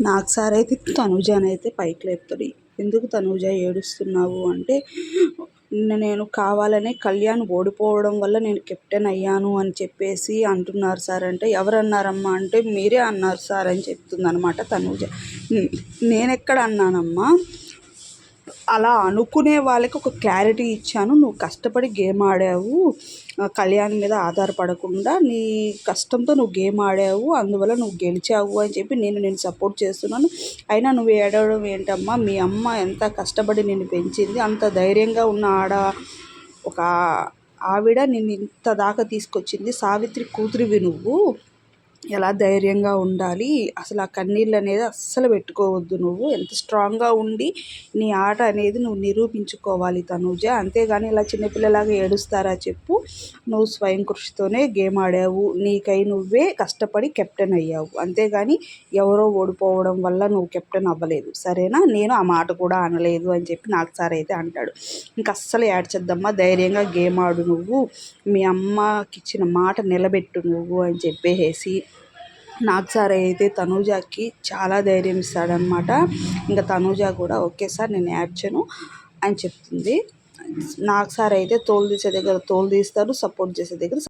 నాకు సార్ అయితే తనుజాని అయితే పైకి లేపుతాడు. ఎందుకు తనుజ ఏడుస్తున్నావు? అంటే నిన్న నేను కావాలనే కళ్యాణ్ ఓడిపోవడం వల్ల నేను కెప్టెన్ అయ్యాను అని చెప్పేసి అంటున్నారు సార్. అంటే ఎవరన్నారమ్మా? అంటే మీరే అన్నారు సార్ అని చెప్తుంది అనమాట తనుజ. నేను ఎక్కడ అన్నానమ్మా? అలా అనుకునే వాళ్ళకి ఒక క్లారిటీ ఇచ్చాను. నువ్వు కష్టపడి గేమ్ ఆడావు. కళ్యాణ్ మీద ఆధారపడకుండా నీ కష్టంతో నువ్వు గేమ్ ఆడావు. అందువల్ల నువ్వు గెలిచావు అని చెప్పి నేను నేను సపోర్ట్ చేస్తున్నాను. అయినా నువ్వు ఏడవడం ఏంటమ్మా? మీ అమ్మ ఎంత కష్టపడి నేను పెంచింది అంత ధైర్యంగా ఉన్న ఆడ ఒక ఆవిడ నిన్ను ఇంత దాకా తీసుకొచ్చింది. సావిత్రి కూతురివి నువ్వు. ఎలా ధైర్యంగా ఉండాలి? అసలు ఆ కన్నీళ్ళు అనేది అస్సలు పెట్టుకోవద్దు నువ్వు. ఎంత స్ట్రాంగ్గా ఉండి నీ ఆట అనేది నువ్వు నిరూపించుకోవాలి తనూజ. అంతేగాని ఇలా చిన్నపిల్లలాగా ఏడుస్తారా చెప్పు. నువ్వు స్వయం కృషితోనే గేమ్ ఆడావు. నీకై నువ్వే కష్టపడి కెప్టెన్ అయ్యావు. అంతేగాని ఎవరో ఓడిపోవడం వల్ల నువ్వు కెప్టెన్ అవ్వలేదు. సరేనా? నేను ఆ మాట కూడా అనలేదు అని చెప్పి నాకు సార్ అయితే అంటాడు. ఇంక అస్సలు ఏడ్చద్దమ్మా. ధైర్యంగా గేమ్ ఆడు నువ్వు. మీ అమ్మకి ఇచ్చిన మాట నిలబెట్టు నువ్వు అని చెప్పేసి నాగ్ సార్ అయితే తనూజకి చాలా ధైర్యం ఇస్తాడనమాట ఇంకా తనూజ కూడా ఓకే సార్ నేను యాడ్ చేయను అని చెప్తుంది. నాగ్ సార్ అయితే తోలు తీసే దగ్గర తోలు తీస్తారు సపోర్ట్ చేసే దగ్గర